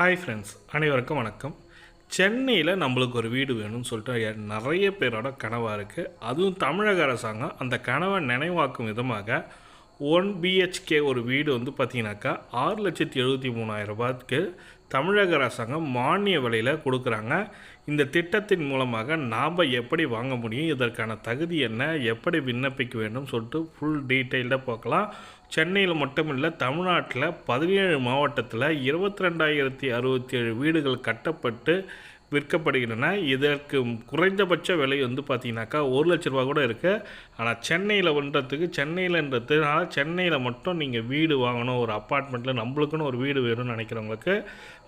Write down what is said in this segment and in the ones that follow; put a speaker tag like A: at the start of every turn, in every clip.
A: Hi friends அனைவருக்கும் வணக்கம். சென்னையில் நம்மளுக்கு ஒரு வீடு வேணும்னு சொல்லிட்டு நிறைய பேரோட கனவாக இருக்குது அதுவும் தமிழக அரசாங்கம் அந்த கனவை நினைவாக்கும் விதமாக ஒன் பிஹெச்கே ஒரு வீடு வந்து பார்த்தீங்கன்னாக்கா ஆறு லட்சத்தி எழுபத்தி மூணாயிரம் ரூபாய்க்கு தமிழக அரசாங்கம் மானிய விலையில் கொடுக்குறாங்க. இந்த திட்டத்தின் மூலமாக நாம் எப்படி வாங்க முடியும் இதற்கான தகுதி என்ன எப்படி விண்ணப்பிக்க வேண்டும் சொல்லிட்டு ஃபுல் டீட்டெயில்டாக பார்க்கலாம். சென்னையில் மட்டும் இல்லை தமிழ்நாட்டில் பதினேழு மாவட்டத்தில் இருபத்தி ரெண்டாயிரத்தி அறுபத்தி ஏழு வீடுகள் கட்டப்பட்டு விற்கப்படுகின்றன. இதற்கு குறைந்தபட்ச விலை வந்து பார்த்தீங்கன்னாக்கா ஒரு லட்ச ரூபா கூட இருக்குது ஆனால் சென்னையில் பண்ணுறதுக்கு சென்னையிலன்றதுனால சென்னையில் மட்டும் நீங்கள் வீடு வாங்கணும் ஒரு அப்பார்ட்மெண்ட்டில் நம்மளுக்குன்னு ஒரு வீடு வேணும்னு நினைக்கிறவங்களுக்கு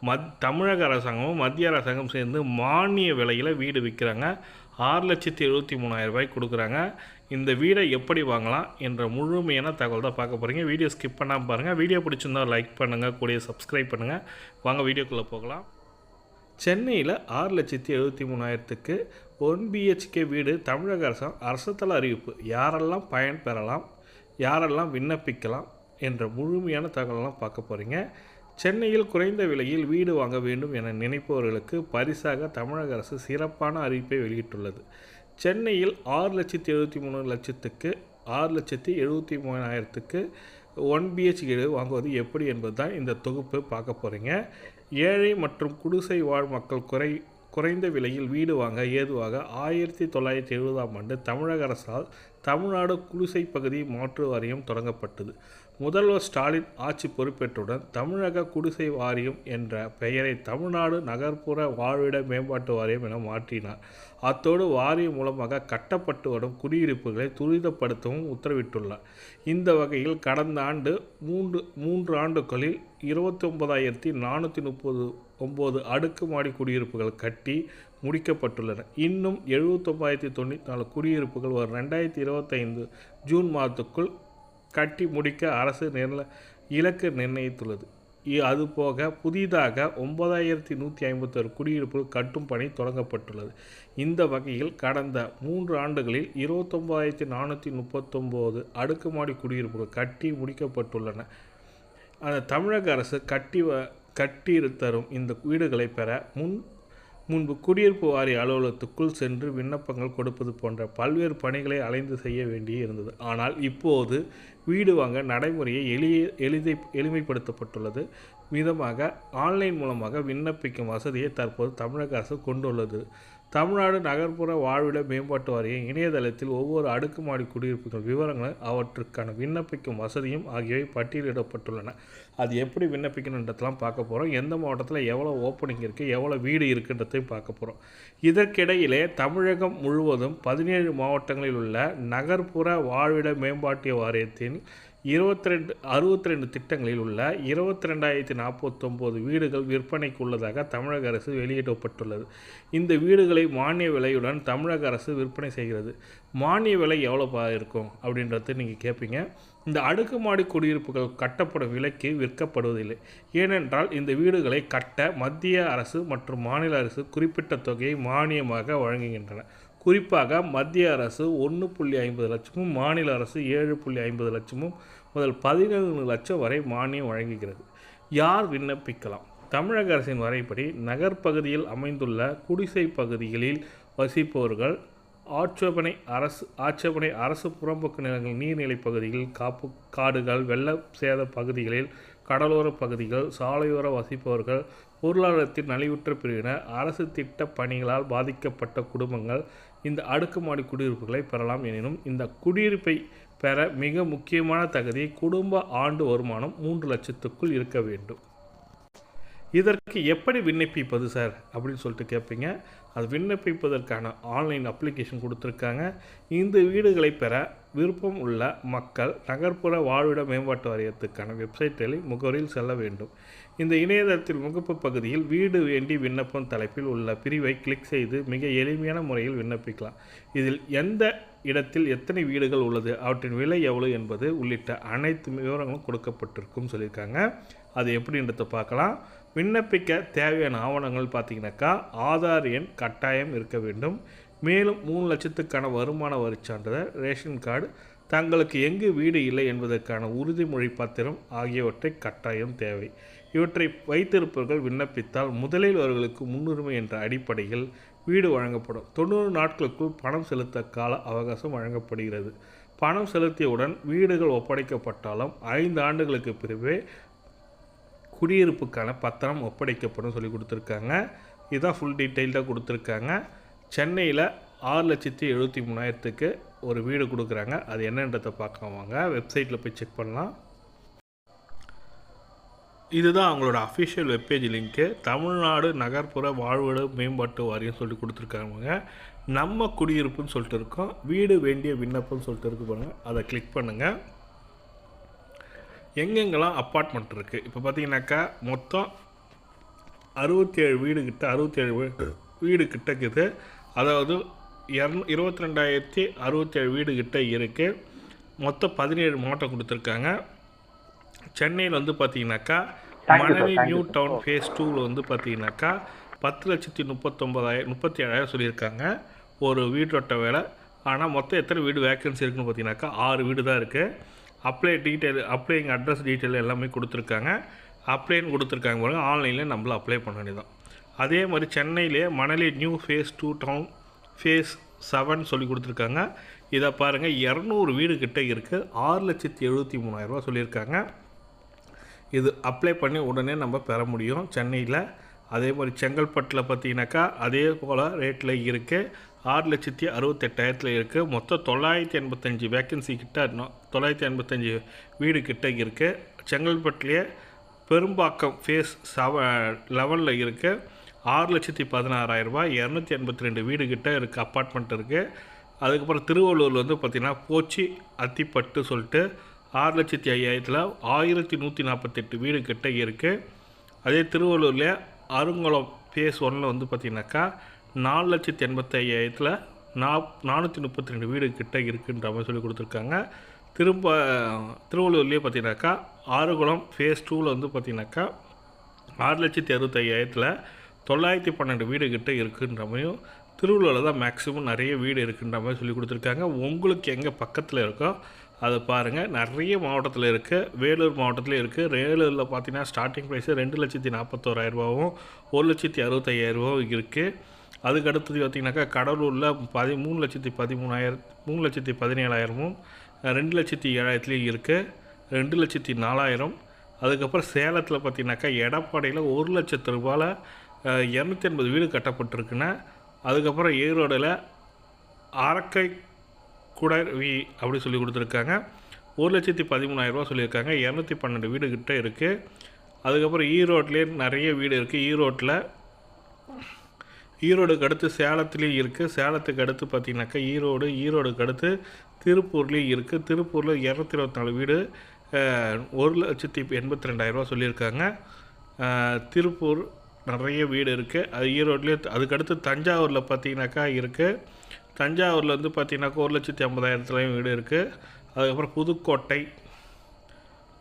A: மத் தமிழக அரசாங்கமும் மத்திய அரசாங்கம் சேர்ந்து மானிய விலையில் வீடு விற்கிறாங்க. ஆறு லட்சத்தி எழுபத்தி மூணாயிரம் ரூபாய்க்கு கொடுக்குறாங்க. இந்த வீடை எப்படி வாங்கலாம் என்ற முழுமையான தகவல் தான் பார்க்க போகிறீங்க வீடியோ ஸ்கிப் பண்ணாமல் பாருங்கள் வீடியோ பிடிச்சிருந்தா லைக் பண்ணுங்கள் கூடிய சப்ஸ்கிரைப் பண்ணுங்கள் வாங்க வீடியோக்குள்ளே போகலாம். சென்னையில் ஆறு லட்சத்தி எழுபத்தி மூணாயிரத்துக்கு ஒன் பிஹெச்கே வீடு தமிழக அரசாங்கம் அரசத்தல அறிவிப்பு. யாரெல்லாம் பயன் பெறலாம் யாரெல்லாம் விண்ணப்பிக்கலாம் என்ற முழுமையான தகவலெல்லாம் பார்க்க போகிறீங்க சென்னையில் குறைந்த விலையில் வீடு வாங்க வேண்டும் என நினைப்பவர்களுக்கு பரிசாக தமிழக அரசு சிறப்பான அறிவிப்பை வெளியிட்டுள்ளது. சென்னையில் ஆறு லட்சத்தி எழுபத்தி மூணு லட்சத்துக்கு ஆறு லட்சத்தி எழுபத்தி மூணாயிரத்துக்கு ஒன் பிஹெச்கே வாங்குவது எப்படி என்பது தான் இந்த தொகுப்பு பார்க்க போகிறீங்க ஏழை மற்றும் குடிசை வாழ் மக்கள் குறை குறைந்த விலையில் வீடு வாங்க ஏதுவாக ஆயிரத்தி தொள்ளாயிரத்தி எழுபதாம் ஆண்டு தமிழக அரசால் தமிழ்நாடு குடிசை பகுதி மாற்று வாரியம் தொடங்கப்பட்டது. முதல்வர் ஸ்டாலின் ஆட்சி பொறுப்பேற்றுடன் தமிழக குடிசை வாரியம் என்ற பெயரை தமிழ்நாடு நகர்ப்புற வாழ்விட மேம்பாட்டு வாரியம் என மாற்றினார். அத்தோடு வாரியம் மூலமாக கட்டப்பட்டு வரும் குடியிருப்புகளை துரிதப்படுத்தவும் உத்தரவிட்டுள்ளார். இந்த வகையில் கடந்த ஆண்டு மூன்று மூன்று ஆண்டுகளில் இருபத்தி ஒன்பதாயிரத்தி நானூற்றி முப்பது ஒம்பது அடுக்குமாடி குடியிருப்புகள் கட்டி முடிக்கப்பட்டுள்ளன. இன்னும் எழுபத்தொம்பதாயிரத்தி தொண்ணூற்றி நாலு குடியிருப்புகள் ஒரு ரெண்டாயிரத்தி இருபத்தைந்து ஜூன் மாதத்துக்குள் கட்டி முடிக்க அரசு நிர்ண இலக்கு நிர்ணயித்துள்ளது. அதுபோக புதிதாக ஒன்பதாயிரத்தி நூற்றி ஐம்பத்தொரு குடியிருப்புகள் கட்டும் பணி தொடங்கப்பட்டுள்ளது. இந்த வகையில் கடந்த மூன்று ஆண்டுகளில் இருபத்தொம்பதாயிரத்தி நானூற்றி முப்பத்தொம்போது அடுக்குமாடி குடியிருப்புகள் கட்டி முடிக்கப்பட்டுள்ளன. அந்த தமிழக அரசு கட்டி வ கட்டி தரும் இந்த வீடுகளை பெற முன் முன்பு குடியிருப்பு வாரிய அலுவலகத்துக்குள் சென்று விண்ணப்பங்கள் கொடுப்பது போன்ற பல்வேறு பணிகளை அலைந்து செய்ய வேண்டி இருந்தது. ஆனால் இப்போது வீடு வாங்க நடைமுறையை எளிய எளிதை எளிமைப்படுத்தப்பட்டுள்ளது. விதமாக ஆன்லைன் மூலமாக விண்ணப்பிக்கும் வசதியை தற்போது தமிழக அரசு கொண்டுள்ளது. தமிழ்நாடு நகர்ப்புற வாழ்விட மேம்பாட்டு வாரியம் இணையதளத்தில் ஒவ்வொரு அடுக்குமாடி குடியிருப்புகள் விவரங்கள் அவற்றுக்கான விண்ணப்பிக்கும் வசதியும் ஆகியவை பட்டியலிடப்பட்டுள்ளன. அது எப்படி விண்ணப்பிக்கணுன்றதெல்லாம் பார்க்க போகிறோம் எந்த மாவட்டத்தில் எவ்வளோ ஓப்பனிங் இருக்குது எவ்வளோ வீடு இருக்குன்றதையும் பார்க்க போகிறோம் இதற்கிடையிலே தமிழகம் முழுவதும் பதினேழு மாவட்டங்களில் உள்ள நகர்ப்புற வாழ்விட மேம்பாட்டு வாரியத்தின் இருபத்தி ரெண்டு அறுபத்தி ரெண்டு திட்டங்களில் உள்ள இருபத்தி ரெண்டாயிரத்தி நாற்பத்தொம்போது வீடுகள் விற்பனைக்கு உள்ளதாக தமிழக அரசு வெளியிடப்பட்டுள்ளது. இந்த வீடுகளை மானிய விலையுடன் தமிழக அரசு விற்பனை செய்கிறது. மானிய விலை எவ்வளோப்பா இருக்கும் அப்படின்றது நீங்கள் கேட்பீங்க இந்த அடுக்குமாடி குடியிருப்புகள் கட்டப்படும் விலைக்கு விற்கப்படுவதில்லை. ஏனென்றால் இந்த வீடுகளை கட்ட மத்திய அரசு மற்றும் மாநில அரசு குறிப்பிட்ட தொகையை மானியமாக வழங்குகின்றன. குறிப்பாக மத்திய அரசு ஒன்று புள்ளி ஐம்பது லட்சமும் மாநில அரசு ஏழு புள்ளி ஐம்பது லட்சமும் முதல் பதினேழு லட்சம் வரை மானியம் வழங்குகிறது. யார் விண்ணப்பிக்கலாம்? தமிழக அரசின் வரைப்படி நகர்ப்பகுதியில் அமைந்துள்ள குடிசை பகுதிகளில் வசிப்பவர்கள் ஆட்சேபனை அரசு ஆட்சேபனை அரசு புறம்போக்கு நிலங்கள் நீர்நிலைப் பகுதிகள் காப்பு காடுகள் வெள்ள சேத பகுதிகளில் கடலோர பகுதிகள் சாலையோர வசிப்பவர்கள் பொருளாதாரத்தில் நலிவுற்ற பிரிவினர் அரசு திட்ட பணிகளால் பாதிக்கப்பட்ட குடும்பங்கள் இந்த அடுக்குமாடி குடியிருப்புகளை பெறலாம் எனினும் இந்த குடியிருப்பை பெற மிக முக்கியமான தகுதி குடும்ப ஆண்டு வருமானம் மூன்று லட்சத்துக்குள் இருக்க வேண்டும். இதற்கு எப்படி விண்ணப்பிப்பது சார்? அப்படின்னு சொல்லிட்டு கேட்பீங்க அது விண்ணப்பிப்பதற்கான ஆன்லைன் அப்ளிகேஷன் கொடுத்துருக்காங்க. இந்த வீடுகளை பெற விருப்பம் உள்ள மக்கள் நகர்ப்புற வாழ்விட மேம்பாட்டு வாரியத்துக்கான வெப்சைட்டில் முகவரியில் செல்ல வேண்டும். இந்த இணையதளத்தில் முகப்பு பகுதியில் வீடு வேண்டி விண்ணப்பம் தலைப்பில் உள்ள பிரிவை கிளிக் செய்து மிக எளிமையான முறையில் விண்ணப்பிக்கலாம். இதில் எந்த இடத்தில் எத்தனை வீடுகள் உள்ளது அவற்றின் விலை எவ்வளவு என்பது உள்ளிட்ட அனைத்து விவரங்களும் கொடுக்கப்பட்டிருக்கும் சொல்லியிருக்காங்க. அது எப்படின்றத பார்க்கலாம். விண்ணப்பிக்க தேவையான ஆவணங்கள் பார்த்தீங்கன்னாக்கா ஆதார் எண் கட்டாயம் இருக்க வேண்டும். மேலும் மூணு லட்சத்துக்கான வருமான வரி சான்றிதழ் ரேஷன் கார்டு தங்களுக்கு எங்கு வீடு இல்லை என்பதற்கான உறுதிமொழி பத்திரம் ஆகியவற்றை கட்டாயம் தேவை. இவற்றை வைத்திருப்பவர்கள் விண்ணப்பித்தால் முதலில் அவர்களுக்கு முன்னுரிமை என்ற அடிப்படையில் வீடு வழங்கப்படும். தொண்ணூறு நாட்களுக்குள் பணம் செலுத்த கால அவகாசம் வழங்கப்படுகிறது. பணம் செலுத்தியவுடன் வீடுகள் ஒப்படைக்கப்பட்டாலும் ஐந்து ஆண்டுகளுக்கு பிறகு குடியிருப்புக்கான பத்திரம் ஒப்படைக்கப்படும் சொல்லி கொடுத்துருக்காங்க. இதான் ஃபுல் டீட்டெயில்டாக கொடுத்துருக்காங்க. சென்னையில் ஆறு லட்சத்தி எழுபத்தி மூணாயிரத்துக்கு ஒரு வீடு கொடுக்குறாங்க. அது என்னன்றதை பார்க்கலாம் வாங்க. வெப்சைட்டில் போய் செக் பண்ணலாம். இதுதான் அவங்களோட அஃபிஷியல் வெப்பேஜ் லிங்க்கு தமிழ்நாடு நகர்ப்புற வாழ்விட மேம்பாட்டு வாரியம் சொல்லி கொடுத்துருக்காங்க நம்ம குடியிருப்புன்னு சொல்லிட்டு இருக்கோம். வீடு வேண்டிய விண்ணப்பம்னு சொல்லிட்டு இருக்கு பாருங்கள் அதை கிளிக் பண்ணுங்கள் எங்கெங்கெல்லாம் அப்பார்ட்மெண்ட் இருக்குது இப்போ பார்த்தீங்கன்னாக்கா மொத்தம் அறுபத்தி ஏழு வீடு கிட்ட அறுபத்தி ஏழு வீடு கிட்ட இருக்குது. அதாவது இரநூ இருபத்தி ரெண்டாயிரத்தி அறுபத்தேழு வீடு கிட்ட இருக்குது மொத்தம் பதினேழு மாவட்டம் கொடுத்துருக்காங்க. சென்னையில் வந்து பார்த்தீங்கன்னாக்கா. Manali
B: Thank
A: new. Town phase டூவில் வந்து பார்த்தீங்கன்னாக்கா பத்து லட்சத்தி முப்பத்தொம்பதாயிரம் முப்பத்தி ஏழாயிரம் சொல்லியிருக்காங்க. ஒரு வீட்டோட்ட வேலை. ஆனால் மொத்தம் எத்தனை வீடு வேக்கன்சி இருக்குன்னு பார்த்தீங்கன்னாக்கா ஆறு வீடு தான் இருக்குது apply detail applying address detail எல்லாமே கொடுத்துருக்காங்க. அப்ளைன்னு கொடுத்துருக்காங்க பாருங்க ஆன்லைனில் நம்மள அப்ளை பண்ண வேண்டியதான் அதே மாதிரி சென்னையிலே Manali new phase two town phase seven சொல்லி கொடுத்துருக்காங்க. இதை பாருங்கள் இரநூறு வீடு கிட்டே இருக்குது ஆறு லட்சத்தி எழுபத்தி மூணாயிரரூவா சொல்லியிருக்காங்க. இது அப்ளை பண்ணி உடனே நம்ம பெற முடியும் சென்னையில். அதே மாதிரி செங்கல்பட்டில் பார்த்தீங்கன்னாக்கா அதே போல் ரேட்டில் இருக்குது ஆறு லட்சத்தி அறுபத்தெட்டாயிரத்தில் இருக்குது மொத்தம் தொள்ளாயிரத்தி எண்பத்தஞ்சு வேக்கன்சி கிட்ட தொள்ளாயிரத்தி எண்பத்தஞ்சு வீடு கிட்ட இருக்குது செங்கல்பட்டுலேயே பெரும்பாக்கம் ஃபேஸ் செவ லெவலில் இருக்குது ஆறு லட்சத்தி பதினாறாயிரரூபா இரநூத்தி எண்பத்தி ரெண்டு வீடு கிட்ட இருக்குது அப்பார்ட்மெண்ட் இருக்குது அதுக்கப்புறம் திருவள்ளூரில் வந்து பார்த்திங்கன்னா போச்சி அத்திப்பட்டு சொல்லிட்டு ஆறு லட்சத்தி ஐயாயிரத்தில் ஆயிரத்தி நூற்றி நாற்பத்தெட்டு வீடு கிட்ட இருக்குது அதே திருவள்ளூர்லேயே அருங்குளம் ஃபேஸ் ஒன்னில் வந்து பார்த்திங்கனாக்கா நாலு லட்சத்தி எண்பத்தி ஐயாயிரத்தில் நா நானூற்றி முப்பத்தி ரெண்டு வீடு கிட்ட இருக்குன்ற மாதிரி சொல்லி கொடுத்துருக்காங்க. திரும்ப திருவள்ளூர்லேயே பார்த்தீங்கன்னாக்கா ஆறுகுளம் ஃபேஸ் டூவில் வந்து பார்த்தீங்கன்னாக்கா ஆறு லட்சத்தி அறுபத்தையாயிரத்தில் தொள்ளாயிரத்தி பன்னெண்டு வீடு கிட்ட இருக்குன்ற மாதிரியும் திருவள்ளூரில் தான் மேக்ஸிமம் நிறைய வீடு இருக்குன்ற மாதிரி சொல்லி கொடுத்துருக்காங்க. உங்களுக்கு எங்கே பக்கத்தில் இருக்கோ அதை பாருங்கள் நிறைய மாவட்டத்தில் இருக்குது வேலூர் மாவட்டத்தில் இருக்குது வேலூரில் பார்த்தீங்கன்னா ஸ்டார்டிங் ப்ரைஸு ரெண்டு லட்சத்தி நாற்பத்தோராயிரரூபாவும் ஒரு லட்சத்தி அறுபத்தையாயிரரூபாவும் இருக்குது அதுக்கு அடுத்தது பார்த்திங்கனாக்கா கடலூரில் பதி மூணு லட்சத்தி பதிமூணாயிரம் மூணு லட்சத்தி பதினேழாயிரமும் ரெண்டு லட்சத்தி ஏழாயிரத்துலேயும் இருக்குது ரெண்டு லட்சத்தி நாலாயிரம். அதுக்கப்புறம் சேலத்தில் பார்த்திங்கனாக்கா எடப்பாடியில் ஒரு லட்சத்து ரூபாயில் இரநூத்தி எண்பது வீடு கட்டப்பட்டிருக்குன்னா அதுக்கப்புறம் ஈரோடில் அரக்கை குடவி அப்படி சொல்லி கொடுத்துருக்காங்க. ஒரு லட்சத்தி பதிமூணாயிரரூபா சொல்லியிருக்காங்க. இரநூத்தி பன்னெண்டு வீடு கிட்டே இருக்குது அதுக்கப்புறம் ஈரோட்லேயே நிறைய வீடு இருக்குது ஈரோட்டில் ஈரோடுக்கு அடுத்து சேலத்துலேயும் இருக்குது சேலத்துக்கு அடுத்து பார்த்திங்கனாக்கா ஈரோடு ஈரோடுக்கு அடுத்து திருப்பூர்லேயும் இருக்குது திருப்பூரில் இரநூத்தி இருபத்தி நாலு வீடு ஒரு லட்சத்தி எண்பத்தி ரெண்டாயிரரூவா சொல்லியிருக்காங்க. திருப்பூர் நிறைய வீடு இருக்குது அது ஈரோட்லேயே அதுக்கடுத்து தஞ்சாவூரில் பார்த்தீங்கன்னாக்கா இருக்குது தஞ்சாவூரில் வந்து பார்த்திங்கனாக்கா ஒரு லட்சத்தி ஐம்பதாயிரத்துலேயும் வீடு இருக்குது அதுக்கப்புறம் புதுக்கோட்டை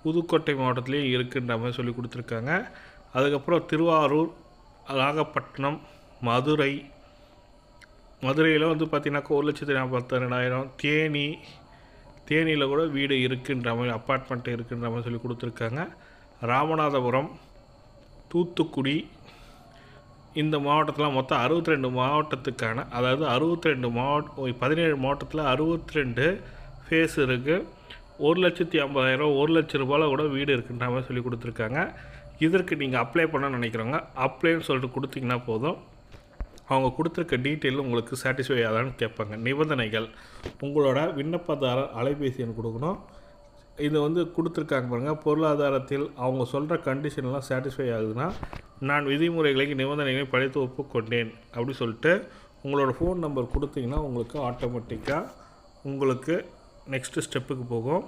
A: புதுக்கோட்டை மாவட்டத்துலேயும் இருக்குன்ற மாதிரி சொல்லி கொடுத்துருக்காங்க. அதுக்கப்புறம் திருவாரூர் நாகப்பட்டினம் மதுரை. மதுரையில் வந்து பார்த்தீங்கன்னாக்கா ஒரு லட்சத்தி நாற்பத்தி ரெண்டாயிரம் தேனி தேனியில் கூட வீடு இருக்குன்ற மாதிரி அப்பார்ட்மெண்ட் இருக்குன்ற மாதிரி சொல்லி கொடுத்துருக்காங்க. ராமநாதபுரம் தூத்துக்குடி இந்த மாவட்டத்தில் மொத்தம் அறுபத்தி ரெண்டு மாவட்டத்துக்கான அதாவது அறுபத்தி ரெண்டு மாவட்ட பதினேழு மாவட்டத்தில் அறுபத்தி ரெண்டு ஃபேஸ் இருக்குது ஒரு லட்சத்தி ஐம்பதாயிரம் ஒரு லட்ச ரூபாயில் கூட வீடு இருக்குன்ற மாதிரி சொல்லி கொடுத்துருக்காங்க. இதற்கு நீங்கள் அப்ளை பண்ண நினைக்கிறவங்க அப்ளைன்னு சொல்லிட்டு கொடுத்தீங்கன்னா போதும். அவங்க கொடுத்துருக்க டீட்டெயில் உங்களுக்கு சாட்டிஸ்ஃபை ஆதான்னு கேட்பாங்க. நிபந்தனைகள். உங்களோட விண்ணப்பதாரர் அலைபேசி எண் கொடுக்கணும். இது வந்து கொடுத்துருக்காங்க பாருங்கள் பொருளாதாரத்தில் அவங்க சொல்கிற கண்டிஷன்லாம் சாட்டிஸ்ஃபை ஆகுதுன்னா நான் விதிமுறைகளை நிபந்தனைகளை படித்து ஒப்புக்கொண்டேன் அப்படி சொல்லிட்டு உங்களோட ஃபோன் நம்பர் கொடுத்தீங்கன்னா உங்களுக்கு ஆட்டோமேட்டிக்காக உங்களுக்கு நெக்ஸ்ட்டு ஸ்டெப்புக்கு போகும்.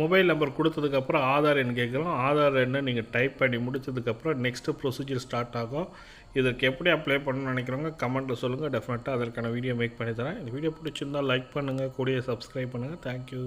A: மொபைல் நம்பர் கொடுத்ததுக்கப்புறம் ஆதார் எண் கேட்குறோம் ஆதார் எண்ணை நீங்கள் டைப் பண்ணி முடிச்சதுக்கப்புறம் நெக்ஸ்ட்டு ப்ரொசீஜர் ஸ்டார்ட் ஆகும். இதற்கு எப்படி அப்ளை பண்ணணும்னு நினைக்கிறவங்க கமெண்ட்டில் சொல்லுங்கள் டெஃபினட்டாக அதற்கான வீடியோ மேக் பண்ணி தரேன். இந்த வீடியோ பிடிச்சிருந்தால் லைக் பண்ணுங்கள் கூடிய சப்ஸ்கிரைப் பண்ணுங்கள் தேங்க்யூ